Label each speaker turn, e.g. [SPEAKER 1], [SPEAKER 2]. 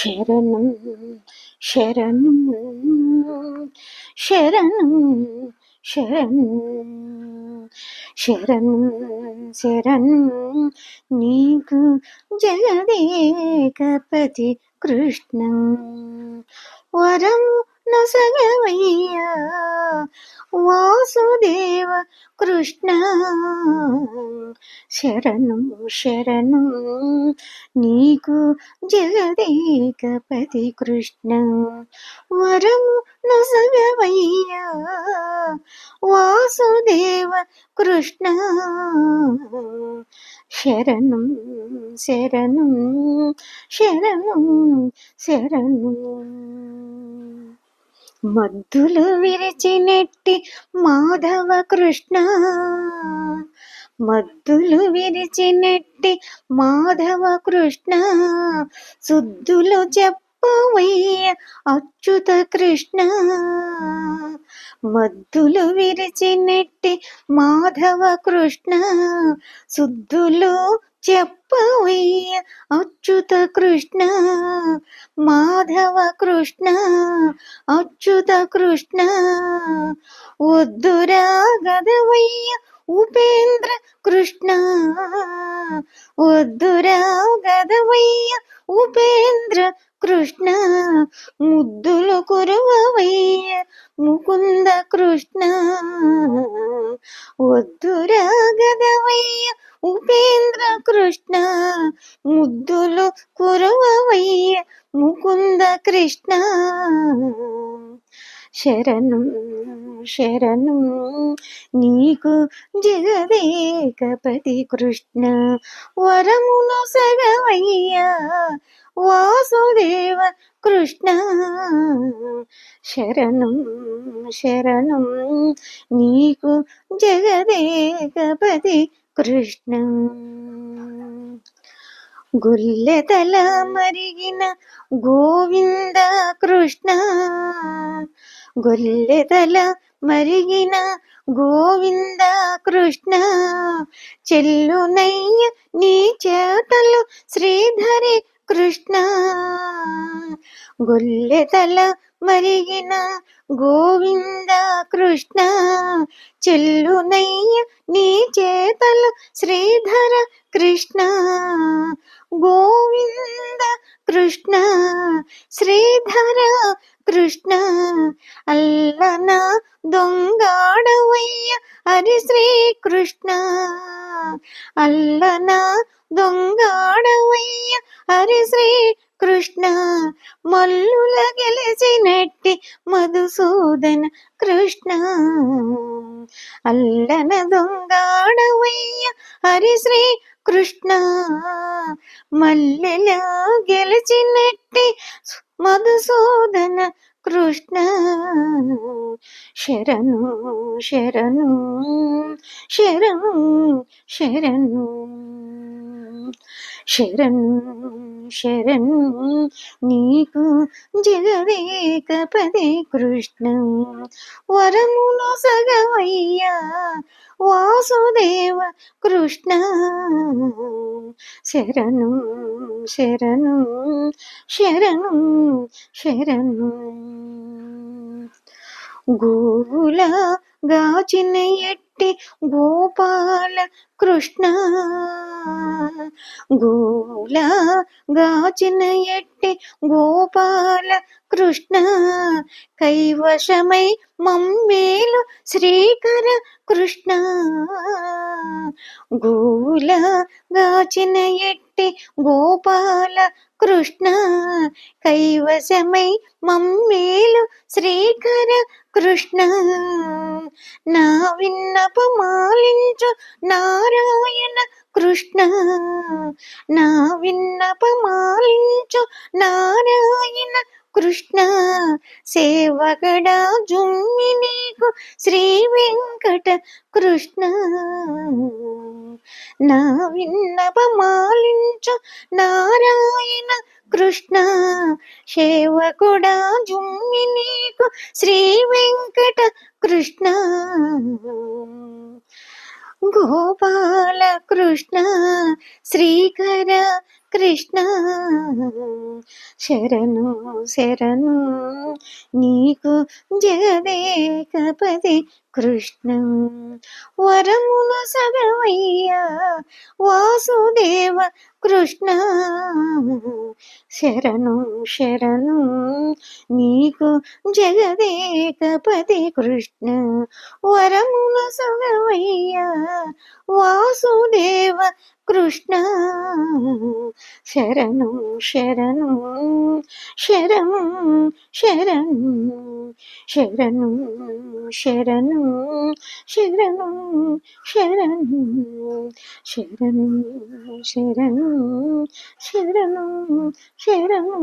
[SPEAKER 1] శరణం శరణం శరణం శరణం శరణం శరణం నీకు జగదేకపతి కృష్ణం వరం నొసగవయ్యా వాసుదేవ కృష్ణ శరణం శరణం నీకు జగదేకపతి కృష్ణ వరం నొసగవయ్యా వాసుదేవ కృష్ణ శరణం శరణం శరణం శరణం మద్దులు విరిచినట్టి మాధవ కృష్ణ. మద్దులు విరిచినట్టి మాధవ కృష్ణ. శుద్ధులు చెప్పవయ్య అచ్యుత కృష్ణ. మద్దులు విరిచినెట్టి మాధవ కృష్ణ. శుద్ధులు చెప్పవయ్య అచ్యుత కృష్ణ. మాధవ కృష్ణ అచ్యుత కృష్ణ. వద్దురా గదవయ్య ఉపేంద్ర కృష్ణ. వద్దురా గదవయ్య ఉపేంద్ర కృష్ణ ముద్దులు కురువవయ్య ముకుంద కృష్ణ. వద్దురా గదవయ్య ఉపేంద్ర కృష్ణ ముద్దులు కురువవయ్య ముకుంద కృష్ణ. శరణం శరణు. నీకు జగదేకపతి కృష్ణ. వరమును సగవయ్యా వాసుదేవ కృష్ణ. శరణం శరణం. నీకు జగదేకపతి కృష్ణ. గుల్లెతల మరిగిన గోవింద కృష్ణ. గొల్లెతల మరిగిన గోవింద కృష్ణ. చెల్లునయ్య నీ చేతలు శ్రీధరి కృష్ణ. గొల్లెతల మరిగిన గోవింద కృష్ణ. చెల్లునయ్య నీ చేతలు శ్రీధర కృష్ణ. గోవింద కృష్ణ శ్రీధర కృష్ణ అల్లన దొంగాడవయ్య హరి శ్రీకృష్ణ అల్లన దొంగాడవయ్య హరి శ్రీ కృష్ణ. మల్లుల గెలిచినట్టి మధుసూదన కృష్ణ. అల్లన దొంగాడవయ్య హరి శ్రీ కృష్ణ. మల్లెల గెలిచినట్టి మధుసూదన కృష్ణ శరణు శరణు శరణు శరణు శరణు శరణు నీకు జగదేకపదే కృష్ణ వరమును సగవయ్యా వాసుదేవ కృష్ణ శరణు శరణు శరణు శరణు గోవుల గాచిన ఎట్టి గోపాల కృష్ణ. గోల గాచిన ఎట్టి గోపాల కృష్ణ. కైవశమై మమ్మేలు శ్రీకర కృష్ణ. గోల గాచిన ఎట్టి గోపాల కృష్ణ కైవశమై మమ్మేలు శ్రీకర కృష్ణ. నా విన్నపమాలించు నారాయణ కృష్ణ. నా విన్నప మాలించు నారాయణ కృష్ణ. సేవగడా జుమ్మిని నీకు శ్రీ వెంకట కృష్ణ. నా విన్నపమాలించు నారాయణ కృష్ణ. సేవకుడా జుమ్మి నీకు శ్రీ వెంకట కృష్ణ. గోపాల కృష్ణ శ్రీకర కృష్ణ. శరణు శరణు నీకు జగదేకపతి కృష్ణ. వరములు సగవయ్యా వాసుదేవ కృష్ణ. శరణు శరణు నీకు జగదేకపతి కృష్ణ. వరముల సగవయ్యా వాసుదేవ కృష్ణ. శరణు శరణు శరణు శరణు శరణు శరణు శరణు శరణు శరణు శరణు శరణు శరణు